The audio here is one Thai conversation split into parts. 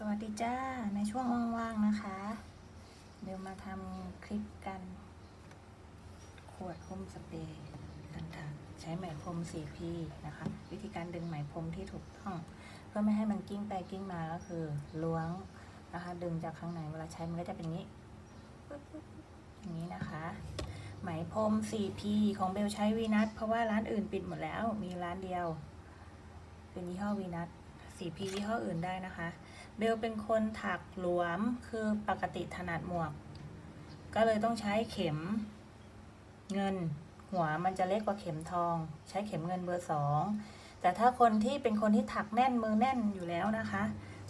สวัสดีจ้า ในช่วงว่างๆนะคะ เดี๋ยวมาทำคลิปกัน ขวดพ่มสเปรย์กันค่ะใช้ไหมพรม 4P นะคะ วิธีการดึงไหมพรมที่ถูกต้อง เพื่อไม่ให้มันกิ้งไปกิ้งมาก็คือล้วงนะคะ ดึงจากข้างในเวลาใช้มันก็จะเป็นอย่างนี้อย่างนี้นะคะ ไหมพรม 4P ของเบลใช้วีนัทเพราะว่าร้านอื่นปิดหมดแล้วมีร้านเดียว เป็นยี่ห้อวีนัท 4P ยี่ห้ออื่นได้นะคะ เบลเป็นคนถักหลวมคือปกติถนัดหมวก ก็เลยต้องใช้เข็มเงิน หัวมันจะเล็กกว่าเข็มทอง ใช้เข็มเงินเบอร์สองแต่ถ้าคนที่เป็นคนที่ถักแน่นมือแน่นอยู่แล้วนะคะ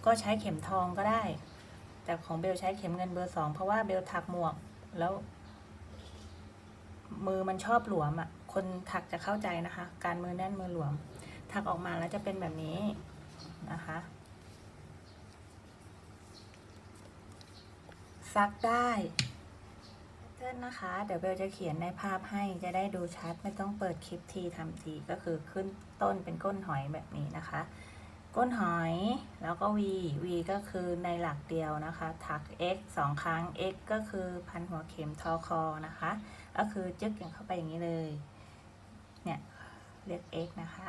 ก็ใช้เข็มทองก็ได้ แต่ของเบลใช้เข็มเงินเบอร์สองเพราะว่าเบลถักหมวกแล้ว มือมันชอบหลวมอะ่ะคนถักจะเข้าใจนะคะ การมือแน่นมือหลวม ถักออกมาแล้วจะเป็นแบบนี้นะคะ ซักได้เพื่อนนะคะ เดี๋ยวเบลจะเขียนในภาพให้จะได้ดูชัดไม่ต้องเปิดคลิปทีทำทีก็คือขึ้นต้นเป็นก้นหอยแบบนี้นะคะ ก้นหอยแล้วก็ v v ก็คือในหลักเดียวนะคะ ถัก x สองครั้ง x ก็คือพันหัวเข็มทอคอนะคะ ก็คือจึ๊กอย่างเข้าไปอย่างนี้เลย เนี่ยเรียก x นะคะ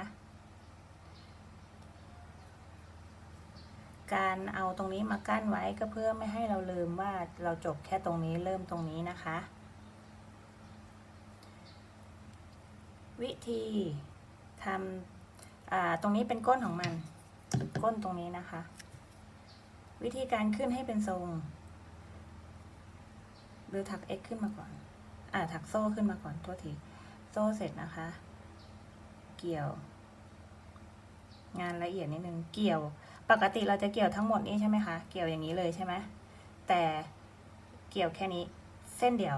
การเอาตรงนี้มากั้นไว้ก็เพื่อไม่ให้เราลืมว่าเราจบแค่ตรงนี้เริ่มตรงนี้นะคะ วิธีทำตรงนี้เป็นก้นของมัน ก้นตรงนี้นะคะ วิธีการขึ้นให้เป็นทรง หรือถัก x ขึ้นมาก่อน อ่าถักโซ่ขึ้นมาก่อนโทษที โซ่เสร็จนะคะ เกี่ยว งานละเอียดนิดนึงเกี่ยว ปกติเราจะเกี่ยวทั้งหมดนี้ใช่ไหมคะ เกี่ยวอย่างนี้เลยใช่ไหมแต่เกี่ยวแค่นี้เส้นเดียว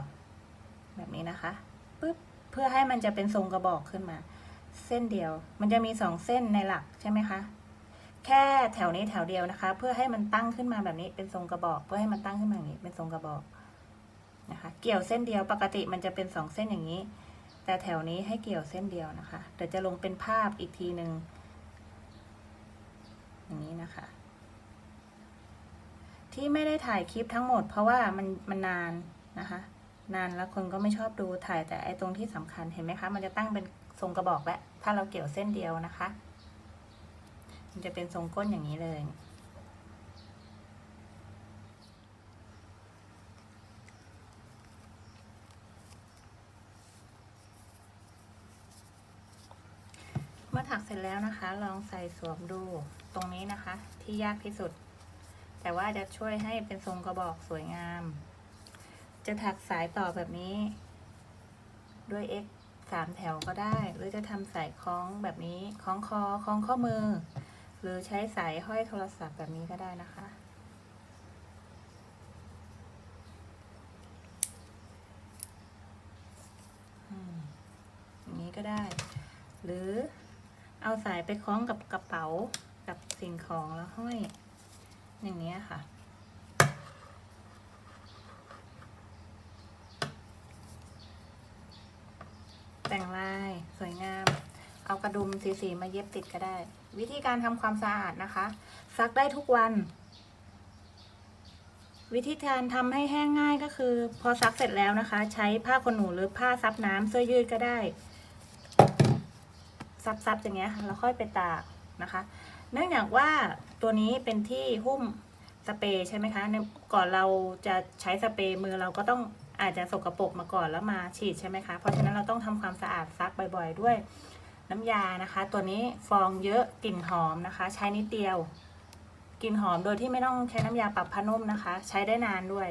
แบบนี้นะคะปึ๊บเพื่อให้มันจะเป็นทรงกระบอกขึ้นมา เส้นเดียว มันจะมีสองเส้นในหลักใช่ไหมคะ แค่แถวนี้แถวเดียวนะคะ เพื่อให้มันตั้งขึ้นมาแบบนี้เป็นทรงกระบอก เพื่อให้มันตั้งขึ้นมาอย่างนี้เป็นทรงกระบอกนะคะ เกี่ยวเส้นเดียวปกติมันจะเป็นสองเส้นอย่างนี้ แต่แถวนี้ให้เกี่ยวเส้นเดียวนะคะเดี๋ยวจะลงเป็นภาพอีกทีหนึ่งอย่างนี้นะคะ ที่ไม่ได้ถ่ายคลิปทั้งหมด เพราะว่ามันมันนานนะคะ นานแล้วคนก็ไม่ชอบดูถ่ายแต่ไอตรงที่สำคัญเห็นไหมคะ มันจะตั้งเป็นทรงกระบอกแล้วถ้าเราเกี่ยวเส้นเดียวนะคะ มันจะเป็นทรงก้นอย่างนี้เลยเมื่อถักเสร็จแล้วนะคะ ลองใส่สวมดูตรงนี้นะคะ ที่ยากที่สุด แต่ว่าจะช่วยให้เป็นทรงกระบอกสวยงาม จะถักสายต่อแบบนี้ ด้วย x สามแถวก็ได้ หรือจะทำสายคล้องแบบนี้คล้องคอคล้องข้อมือ หรือใช้สายห้อยโทรศัพท์แบบนี้ก็ได้นะคะ อย่างนี้ก็ได้ หรือเอาสายไปคล้องกับกระเป๋ากับสิ่งของแล้วห้อย อย่างนี้ค่ะ แต่งลายสวยงาม เอากระดุมสีๆมาเย็บติดก็ได้ วิธีการทำความสะอาดนะคะ ซักได้ทุกวัน วิธีการทำให้แห้งง่ายก็คือ พอซักเสร็จแล้วนะคะ ใช้ผ้าขนหนูหรือผ้าซับน้ำเสื้อยืดก็ได้ซับๆอย่างเงี้ยค่ะแล้วค่อยไปตากนะคะ เนื่องจากว่าตัวนี้เป็นที่หุ้มสเปรย์ใช่ไหมคะก่อนเราจะใช้สเปรย์มือเราก็ต้องอาจจะสกรปรกมาก่อนแล้วมาฉีดใช่ไหมคะ เพราะฉะนั้นเราต้องทำความสะอาดซักบ่อยๆ ด้วยน้ำยานะคะ ตัวนี้ฟองเยอะกลิ่นหอมนะคะ ใช้นิดเดียวกลิ่นหอมโดยที่ไม่ต้องใช้น้ำยาปรับผ้านุ่มนะคะ ใช้ได้นานด้วย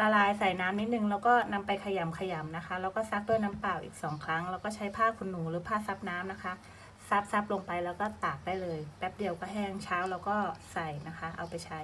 ละลายใส่น้ำนิดนึงแล้วก็นำไปขยำขยำนะคะ แล้วก็ซักด้วยน้ำเปล่าอีกสองครั้ง แล้วก็ใช้ผ้าขนหนูหรือผ้าซับน้ำนะคะ ซับซับลงไปแล้วก็ตากได้เลย แป๊บเดียวก็แห้งเช้าแล้วก็ใส่นะคะ เอาไปใช้